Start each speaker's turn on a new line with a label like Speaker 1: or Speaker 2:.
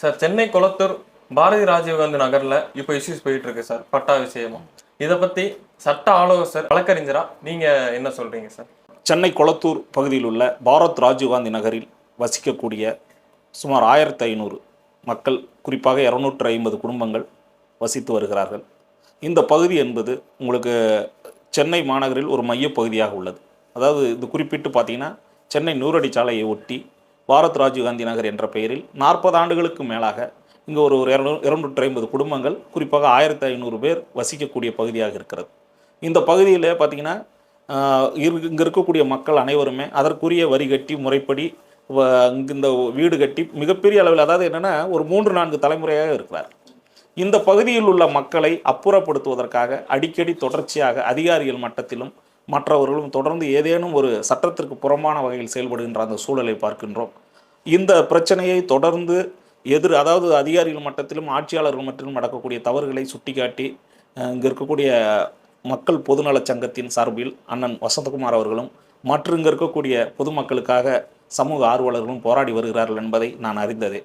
Speaker 1: Sir Chennai Kolathur Bharathi Rajiv Gandhi நகரில் இப்போ issues போயிட்டு இருக்கு சார் பட்டா விஷயமா. இதை பற்றி சட்ட ஆலோசகர் வழக்கறிஞரா நீங்கள் என்ன சொல்கிறீங்க சார்?
Speaker 2: சென்னை கொளத்தூர் பகுதியில் உள்ள பாரத் ராஜீவ்காந்தி நகரில் வசிக்கக்கூடிய சுமார் ஆயிரத்தி ஐநூறு மக்கள் குறிப்பாக இரநூற்று ஐம்பது குடும்பங்கள் வசித்து வருகிறார்கள். இந்த பகுதி என்பது உங்களுக்கு சென்னை மாநகரில் ஒரு மையப் பகுதியாக உள்ளது. அதாவது இது குறிப்பிட்டு பார்த்தீங்கன்னா சென்னை நூறடி சாலையை ஒட்டி பாரத் ராஜீவ்காந்தி நகர் என்ற பெயரில் நாற்பது ஆண்டுகளுக்கு மேலாக இங்கே ஒரு ஒரு இரநூ இரநூற்றி ஐம்பது குடும்பங்கள் குறிப்பாக ஆயிரத்தி ஐநூறு பேர் வசிக்கக்கூடிய பகுதியாக இருக்கிறது. இந்த பகுதியில் பார்த்தீங்கன்னா இங்கே இருக்கக்கூடிய மக்கள் அனைவருமே அதற்குரிய வரி கட்டி முறைப்படி வ- இந்த வீடு கட்டி மிகப்பெரிய அளவில் அதாவது என்னென்னா ஒரு மூன்று நான்கு தலைமுறையாக இருக்கிறார். இந்த பகுதியில் உள்ள மக்களை அப்புறப்படுத்துவதற்காக அடிக்கடி தொடர்ச்சியாக அதிகாரிகள் மட்டத்திலும் மற்றவர்களும் தொடர்ந்து ஏதேனும் ஒரு சட்டத்திற்கு புறம்பான வகையில் செயல்படுகின்ற அந்த சூழலை பார்க்கின்றோம். இந்த பிரச்சனையை தொடர்ந்து எதிர் அதாவது அதிகாரிகள் மட்டத்திலும் ஆட்சியாளர்கள் மட்டிலும் நடக்கக்கூடிய தவறுகளை சுட்டிக்காட்டி இங்கே இருக்கக்கூடிய மக்கள் பொதுநலச் சங்கத்தின் சார்பில் அண்ணன் வசந்தகுமார் அவர்களும் மற்றும் இங்கே இருக்கக்கூடிய பொதுமக்களுக்காக சமூக ஆர்வலர்களும் போராடி வருகிறார்கள் என்பதை நான் அறிந்ததே.